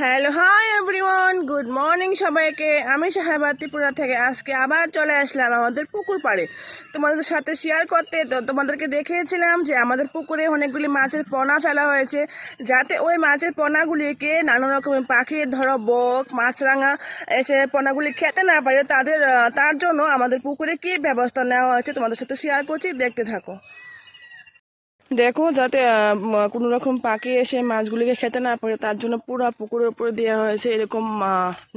Hello hi everyone good morning সবাইকে। আমি সাহেবাতিপুরা থেকে আজকে আবার চলে আসলাম আমাদের পুকুর পাড়ে। তোমাদের সাথে শেয়ার করতে তো তোমাদেরকে দেখিয়েছিলাম যে আমাদের পুকুরে অনেকগুলি মাছের পোনা ফেলা হয়েছে, যাতে ওই মাছের পোনাগুলিকে নানা রকমের পাখি, ধরো বক, মাছরাঙা, এসে পোনাগুলি খেতে না পারে, তাদের তার জন্য আমাদের পুকুরে কী ব্যবস্থা নেওয়া হয়েছে তোমাদের সাথে শেয়ার করছি, দেখতে থাকো। দেখো, যাতে কোনো রকম পাখি এসে মাছগুলিকে খেতে না পারে, তার জন্য পুরো পুকুরের উপরে দেওয়া হয়েছে এরকম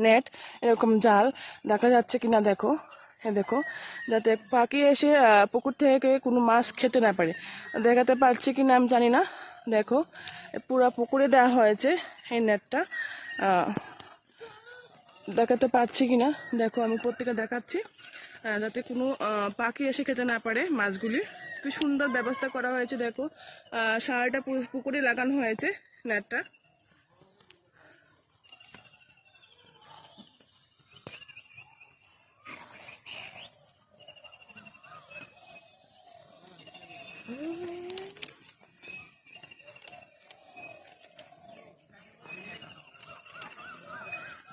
নেট এরকম জাল। দেখা যাচ্ছে কিনা দেখো হ্যাঁ দেখো, যাতে পাখি এসে পুকুর থেকে কোনো মাছ খেতে না পারে। দেখাতে পারছি কিনা আমি জানি না। দেখো পুরো পুকুরে দেওয়া হয়েছে এই নেটটা দেখাতে পারছি কিনা? দেখো, আমি প্রত্যেকে দেখাচ্ছি। যাতে কোনো পাখি এসে খেতে না পারে মাছগুলি। কি সুন্দর ব্যবস্থা করা হয়েছে, দেখো। সারাটা পুকুরে লাগানো হয়েছে নেটটা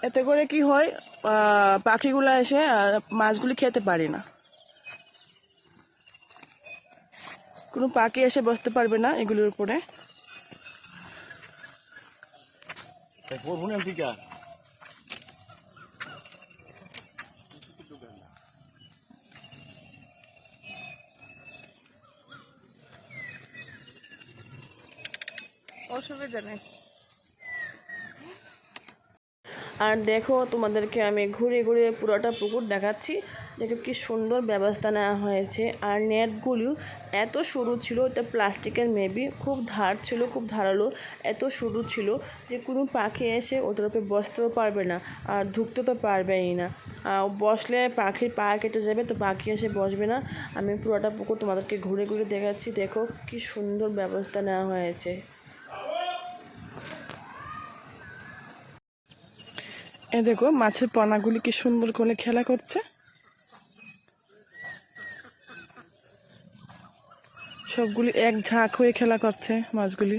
এতে করে কি হয় পাখিগুলো এসে মাছগুলি খেতে পারে না। কোনো পাখি এসে বসতে পারবে না এগুলোর উপরে। অসুবিধা নেই। আর দেখো তোমাদেরকে আমি ঘুরে ঘুরে পুরোটা পুকুর দেখাচ্ছি। দেখো কি সুন্দর ব্যবস্থা নেওয়া হয়েছে। আর নেটগুলো এত সরু ছিল, এটা প্লাস্টিকের মেবি, খুব ধার ছিল, খুব ধারালো, এত সরু ছিল যে কোনো পাখি এসে ওটার উপরে বসতেও পারবে না আর ঢুকতে তো পারবেই না। বসলে পাখির পা কেটে যাবে, তো পাখি এসে বসবে না। আমি পুরোটা পুকুর তোমাদেরকে ঘুরে ঘুরে দেখাচ্ছি। দেখো কি সুন্দর ব্যবস্থা নেওয়া হয়েছে। এ দেখো, মাছের পোনাগুলি কি সুন্দর করে খেলা করছে। সবগুলি এক ঝাঁক হয়ে খেলা করছে মাছগুলি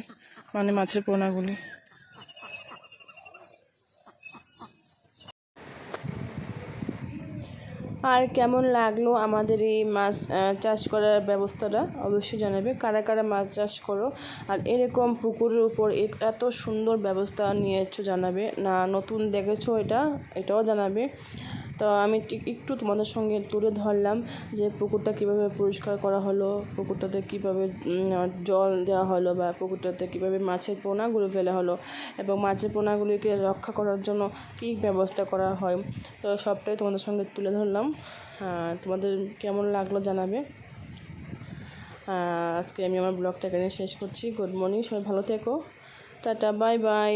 মানে মাছের পোনাগুলি। আর কেমন লাগল আমাদের এই মাছ চাষ করার ব্যবস্থাটা? অবশ্যই জানাবে। কারা কারা মাছ চাষ করো? আর এরকম পুকুরের উপর এত সুন্দর ব্যবস্থা নিয়েছো জানাবে। না, নতুন দেখেছ এটা, এটাও জানাবে। তো আমি একটু তোমাদের সঙ্গে তুলে ধরলাম যে পুকুরটা কীভাবে পরিষ্কার করা হলো, পুকুরটাতে কীভাবে জল দেওয়া হলো বা পুকুরটাতে কীভাবে মাছের পোনাগুলো ফেলা হলো এবং মাছের পোনাগুলিকে রক্ষা করার জন্য কী ব্যবস্থা করা হয়, তো সবটাই তোমাদের সঙ্গে তুলে ধরলাম। তোমাদের কেমন লাগল জানাবে। আজকে আমি আমার ব্লগটা এখানে শেষ করছি। গুড মর্নিং, সবাই ভালো থেকো। Tata, bye bye.